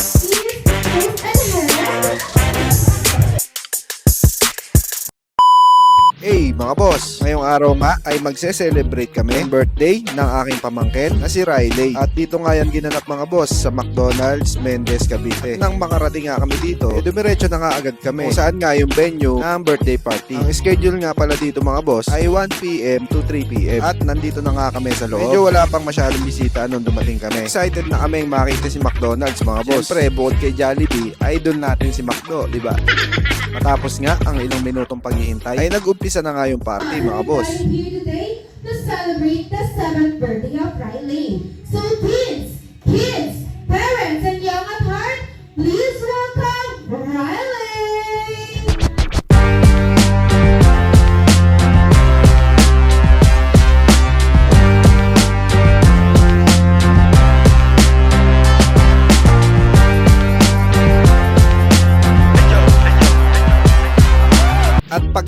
see. Hey mga boss, ngayong araw nga ay magse-celebrate kami ng birthday ng aking pamangkin na si Riley. At dito nga yan ginanap mga boss sa McDonald's Mendez Cavite. Nang makarating nga kami dito, eh dumiretso na nga agad kami kung saan nga yung venue ng birthday party. Ang schedule nga pala dito mga boss ay 1pm to 3pm at nandito na nga kami sa loob. Medyo wala pang masyadong bisita nung dumating kami. Excited na kami makita si McDonald's mga boss. Siyempre, bukod kay Jollibee, idol natin si McDo, di ba? Matapos nga ang ilang minutong paghihintay ay nag-umpisa na nga yung party mga boss. Here today to celebrate the seventh birthday of Riley. So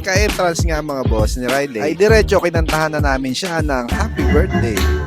pagka-entrance nga mga boss ni Riley, ay diretso kinantahan na namin siya ng happy birthday.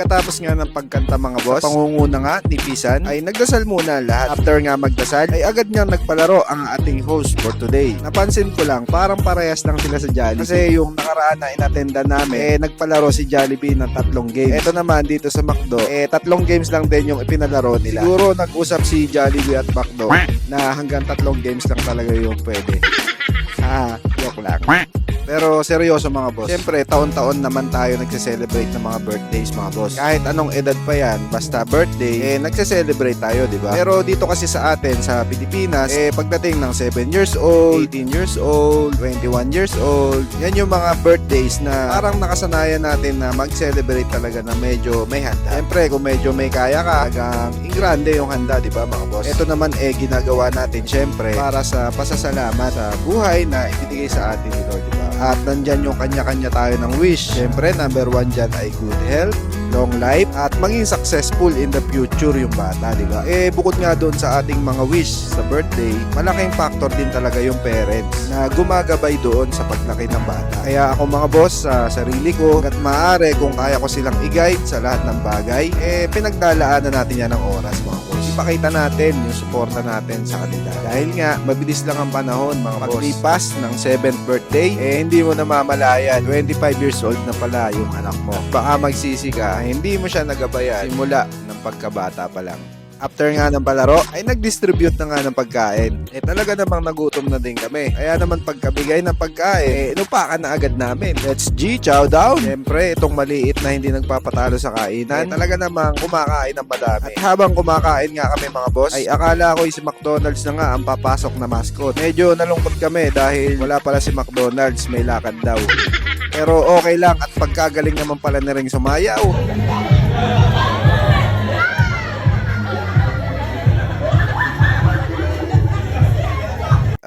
Pagkatapos nga ng pagkanta mga boss, sa pangunguna nga ni Pisan, ay nagdasal muna lahat. After nga magdasal, ay agad niyang nagpalaro ang ating host for today. Napansin ko lang, parang parehas lang sila sa Jollibee. Kasi yung nakaraan na inattenda namin, eh nagpalaro si Jollibee ng tatlong games. Ito naman dito sa McDo, eh tatlong games lang din yung ipinalaro nila. Siguro nag-usap si Jollibee at McDo na hanggang tatlong games lang talaga yung pwede. Ah, joke lang. Pero seryoso mga boss. Siyempre, taon-taon naman tayo nagse-celebrate ng mga birthdays mga boss. Kahit anong edad pa yan, basta birthday, eh nagse-celebrate tayo, di ba? Pero dito kasi sa atin, sa Pilipinas, eh pagdating ng 7 years old, 18 years old, 21 years old, yan yung mga birthdays na parang nakasanayan natin na mag-celebrate talaga na medyo may handa. Siyempre, kung medyo may kaya ka, hanggang ingrande yung handa, di ba mga boss? Ito naman eh ginagawa natin siyempre para sa pasasalamat sa buhay na ibinigay sa atin ni Lord, di ba? At nandyan yung kanya-kanya tayo ng wish. Siyempre, number one dyan ay good health, long life, at maging successful in the future yung bata, di ba? Eh, bukod nga doon sa ating mga wish sa birthday, malaking factor din talaga yung parents na gumagabay doon sa paglaki ng bata. Kaya ako mga boss, sa sarili ko, hanggat maaari kung kaya ko silang i-guide sa lahat ng bagay, eh, pinagdalaanan natin yan ng oras mga. Ipakita natin yung suporta natin sa kanila. Dahil nga, mabilis lang ang panahon mga boss. Paglipas ng 7th birthday, eh hindi mo na mamalayan, 25 years old na pala yung anak mo. Baka magsisi ka, hindi mo siya nagabayan simula ng pagkabata pa lang. After nga ng palaro, ay nag-distribute na nga ng pagkain. Eh talaga namang nagutom na din kami. Kaya naman pagkabigay ng pagkain, eh inupakan na agad namin. Let's G, chow down! Siyempre, itong maliit na hindi nagpapatalo sa kainan, eh, talaga namang kumakain ng madami. At habang kumakain nga kami mga boss, ay akala ko si McDonald's na nga ang papasok na mascot. Medyo nalungkot kami dahil wala pala si McDonald's, may lakad daw. Pero okay lang at pagkagaling naman pala na rin sumayaw.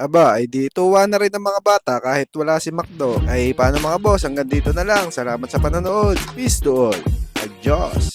Aba, ay di tuwa na rin ng mga bata kahit wala si McDo. Ay paano mga boss, hanggang dito na lang. Salamat sa panonood. Peace to all. Adios.